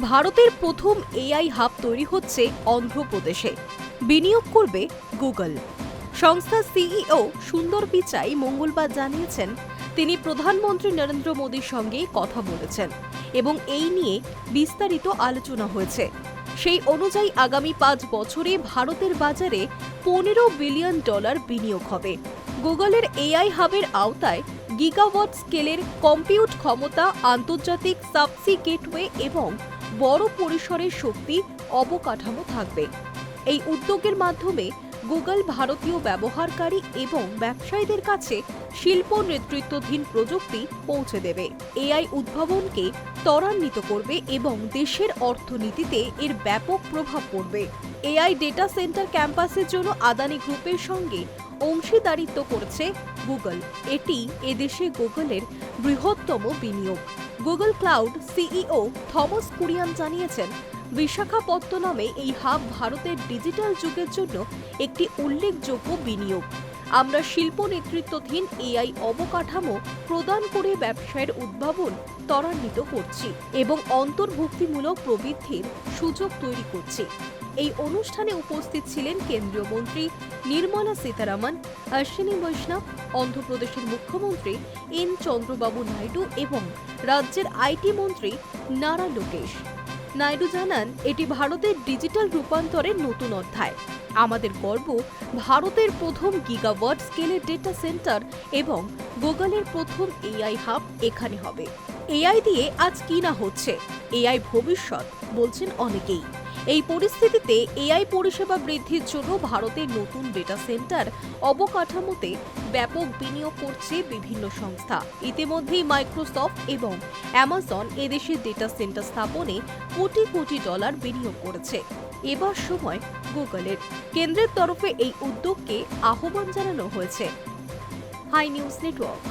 ভারতের প্রথম AI hub তৈরি হচ্ছে অন্ধ্রপ্রদেশে। বিনিয়োগ করবে গুগল। সংস্থার সিইও সুন্দর পিচাই মঙ্গলবার জানিয়েছেন, তিনি প্রধানমন্ত্রী নরেন্দ্র মোদীর সঙ্গে কথা বলেছেন এবং এই নিয়ে বিস্তারিত আলোচনা হয়েছে। সেই অনুযায়ী আগামী পাঁচ বছরে ভারতের বাজারে পনেরো বিলিয়ন ডলার বিনিয়োগ হবে। গুগলের এআই হাবের আওতায় গিগাওয়াট স্কেলের কম্পিউট ক্ষমতা, আন্তর্জাতিক সাবসি গেটওয়ে এবং বড় পরিসরের শক্তি, অবকাঠামো থাকবে। এই উদ্যোগের মাধ্যমে গুগল ভারতীয় ব্যবহারকারী এবং ব্যবসায়ীদের কাছে শিল্প নেতৃত্বাধীন প্রযুক্তি পৌঁছে দেবে। এআই উদ্ভাবনকে ত্বরান্বিত করবে এবং দেশের অর্থনীতিতে এর ব্যাপক প্রভাব পড়বে। এআই ডেটা সেন্টার ক্যাম্পাসের জন্য আদানি গ্রুপের সঙ্গে অংশীদারিত্ব করেছে গুগল। এটি এদেশে গুগলের বৃহত্তম বিনিয়োগ। Google cloud CEO Thomas Kurian জানিয়েছেন, বিশাখাপত্তনমে এই হাব ভারতের ডিজিটাল যুগের জন্য একটি উল্লেখযোগ্য বিনিয়োগ। আমরা শিল্প নেতৃত্বাধীন এআই অবকাঠামো প্রদান করে ব্যবসায়ের উদ্ভাবন ত্বরান্বিত করছি এবং অন্তর্ভুক্তিমূলক প্রবৃদ্ধির সুযোগ তৈরি করছি। এই অনুষ্ঠানে উপস্থিত ছিলেন কেন্দ্রীয় মন্ত্রী নির্মলা সীতারামন, অশ্বিনী বৈষ্ণব অন্ধ্রপ্রদেশের মুখ্যমন্ত্রী এন চন্দ্রবাবু নাইডু এবং রাজ্যের আইটি মন্ত্রী নারা লোকেশ। নাইডু জানান, এটি ভারতের ডিজিটাল রূপান্তরের নতুন অধ্যায়। আমাদের গর্ব, ভারতের প্রথম গিগাওয়াট স্কেলের ডেটা সেন্টার এবং গুগলের প্রথম এআই হাব এখানে হবে। এআই দিয়ে আজ কি না হচ্ছে? এআই ভবিষ্যৎ, বলছেন অনেকেই। এই পরিস্থিতিতে এআই পরিষেবা বৃদ্ধির জন্য ভারতের নতুন ডেটা সেন্টার অবকাঠামোতে ব্যাপক বিনিয়োগ করছে বিভিন্ন সংস্থা। ইতিমধ্যেই মাইক্রোসফট এবং অ্যামাজন এদেশে ডেটা সেন্টার স্থাপনে কোটি কোটি ডলার বিনিয়োগ করেছে। এবার সময় গুগলের কেন্দ্রের তরফে এই উদ্যোগকে আহ্বান জানানো হয়েছে। High news network